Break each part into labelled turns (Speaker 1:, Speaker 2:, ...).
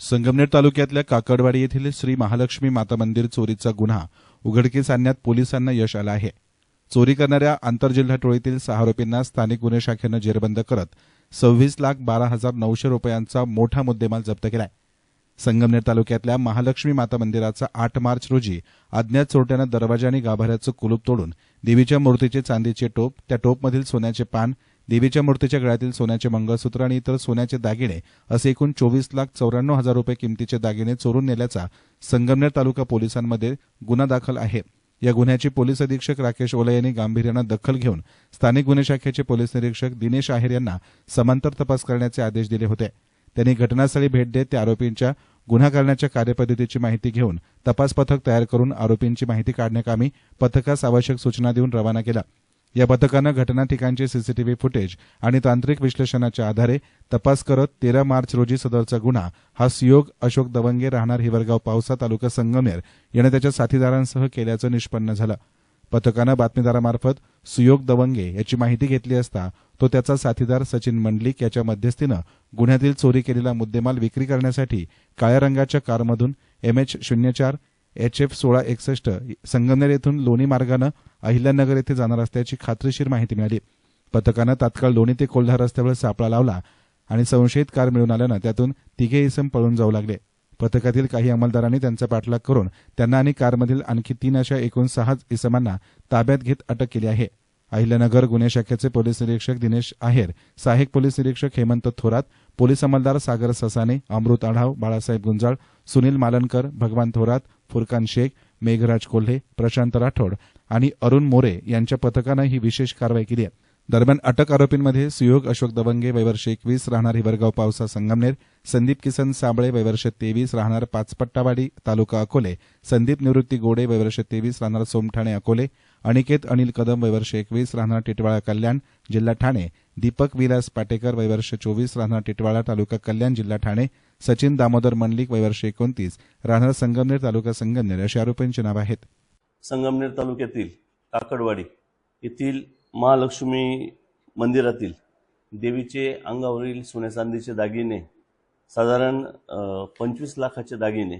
Speaker 1: संगमनेर तालुक्यातल्या काकडवाडी येथील श्री महालक्ष्मी माता मंदिर चोरीचा गुन्हा उघडकीस आणण्यात पोलिसांना यश आलं आहे. चोरी करणाऱ्या आंतरजिल्हा टोळीतील सहा आरोपींना स्थानिक गुन्हे शाखेनं जेरबंद करत सव्वीस लाख बारा हजार नऊशे रुपयांचा मोठा मुद्देमाल जप्त केलाय. संगमनेर तालुक्यातल्या महालक्ष्मी माता मंदिराचा आठ मार्च रोजी अज्ञात चोरट्यानं दरवाजा आणि गाभाऱ्याचं कुलूप तोडून देवीच्या मूर्तीचे चांदीचे टोप त्या टोपमधील सोन्याचे पान देवीच्या मूर्तीच्या गळ्यातील सोन्याचे मंगळसूत्र आणि इतर सोन्याचे दागिने असे एकूण चोवीस लाख चौऱ्याण्णव हजार रुपये किमतीचे दागिने चोरून नेल्याचा संगमनेर तालुका पोलिसांमध्ये गुन्हा दाखल आहे. या गुन्ह्याची पोलीस अधीक्षक राकेश ओले यांनी गांभीर्यानं दखल घेऊन स्थानिक गुन्हे शाखेचे पोलीस निरीक्षक दिनेश आहेर यांना समांतर तपास करण्याचे आदेश दिले होते. त्यांनी घटनास्थळी भेट देत त्या आरोपींच्या गुन्हा करण्याच्या कार्यपद्धतीची माहिती घेऊन तपास पथक तयार करून आरोपींची माहिती काढण्याकामी पथकास आवश्यक सूचना देऊन रवाना केला. या पथकानं घटना ठिकाणचे सीसीटीव्ही फुटेज आणि तांत्रिक विश्लेषणाच्या आधारे तपास करत तेरा मार्च रोजी सदरचा गुन्हा हा सुयोग अशोक दवंगे राहणार हिवरगाव पावसा तालुका संगमेर यानं त्याच्या साथीदारांसह केल्याचं निष्पन्न झालं. पथकानं बातमीदारामार्फत सुयोग दवंगे याची माहिती घेतली असता तो त्याचा साथीदार सचिन मंडलिक याच्या मध्यस्थीनं गुन्ह्यातील चोरी केलेला मुद्देमाल विक्री करण्यासाठी काळ्या रंगाच्या कारमधून एमएच शून्य चार एच एफ सोळा एकसष्ट संगमनेर येथून लोणी मार्गानं अहिल्यानगर येथे जाणार असल्याची खात्रीशीर माहिती मिळाली. पथकानं तात्काळ लोणी ते कोल्हा रस्त्यावर सापळा लावला आणि संशयित कार मिळून आल्यानं त्यातून तिघे इसम पळून जाऊ लागले. पथकातील काही अंमलदारांनी त्यांचा पाठलाग करून त्यांना आणि कारमधील आणखी तीन अशा एकूण सहा इसमांना ताब्यात घेत अटक केली आहे. अहिल्यानगर गुन्हे शाखेचे पोलीस निरीक्षक दिनेश आहेर सहाय्यक पोलीस निरीक्षक हेमंत थोरात पोलीस अंमलदार सागर ससाने अमृत आढाव बाळासाहेब गुंजाळ सुनील मालनकर भगवान थोरात फुरकान शेख मेघराज कोल्हे प्रशांत राठोड आणि अरुण मोरे यांच्या पथकानं ही विशेष कारवाई केली आहे. दरम्यान अटक आरोपींमध्ये सुयोग अशोक दवंगे वैवर्ष एकवीस राहणार हिवरगाव पावसा संगमनेर संदीप किसन साबळे वैवर्ष तेवीस राहणार पाचपट्टावाडी तालुका अकोले संदीप निवृत्ती गोडे वैवर्ष तेवीस राहणार सोमठाणे अकोले अनिकेत अनिल कदम वैवर्ष एकवीस राहणार टिटवाळा कल्याण जिल्हा ठाणे दीपक विलास पाटेकर वैवर्ष चोवीस राहणार टिटवाळा तालुका कल्याण जिल्हा ठाणे सचिन दामोदर मंडलिक वयवर्षे एकोणतीस राहणार संगमनेर तालुका संगमनेर अशी आरोपींची नाव आहेत.
Speaker 2: संगमनेर तालुक्यातील काकडवाडी येथील महालक्ष्मी मंदिरातील देवीचे अंगावरील सोन्या चांदीचे दागिने साधारण पंचवीस लाखाचे दागिने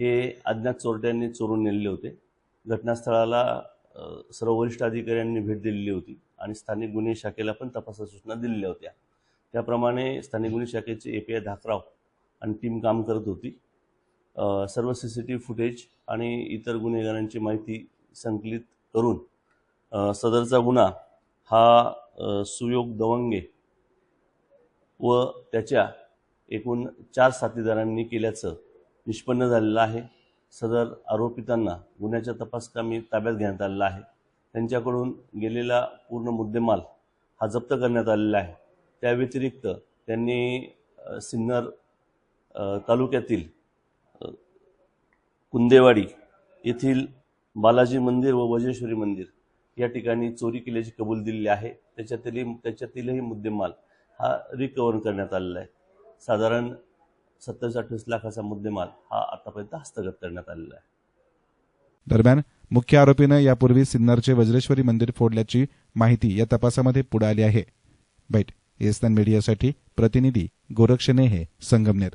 Speaker 2: हे अज्ञात चोरट्यांनी चोरून नेलेले होते. घटनास्थळाला सर्व वरिष्ठ अधिकाऱ्यांनी भेट दिलेली होती आणि स्थानिक गुन्हे शाखेला पण तपासा सूचना दिलेल्या होत्या. त्याप्रमाणे स्थानिक गुन्हे शाखेचे ए पी आय धाकराव आणि टीम काम करत होती. सर्व C C T V footage आणि इतर गुन्हेगारांची माहिती संकलित करून सदरचा गुन्हा हा सुयोग दवंगे व त्याच्या एकूण चार साथीदारांनी केल्याचं निष्पन्न झालेलं आहे. सदर आरोपितांना गुन्ह्याच्या तपासकामी ताब्यात घेण्यात आलेला आहे. त्यांच्याकडून गेलेला पूर्ण मुद्देमाल हा जप्त करण्यात आलेला आहे. त्या व्यतिरिक्त त्यांनी सिन्नर तालुक्यातील कुंदेवाडी येथील बालाजी मंदिर व वजेश्वरी मंदिर या ठिकाणी चोरी केल्याची कबूल दिलेली आहे. त्याच्यातील त्याच्यातीलही मुद्देमाल हा रिकव्हर करण्यात आलेला आहे. साधारण सत्तावीस अठ्ठावीस लाखाचा मुद्देमाल हा आतापर्यंत हस्तगत करण्यात आलेला आहे.
Speaker 1: दरम्यान मुख्य आरोपीनं यापूर्वी सिन्नरचे वज्रेश्वरी मंदिर फोडल्याची माहिती या तपासामध्ये पुढे आली आहे. बैठ एस्तान मीडियासाठी प्रतिनिधी गोरक्षनेहे संगमनेर.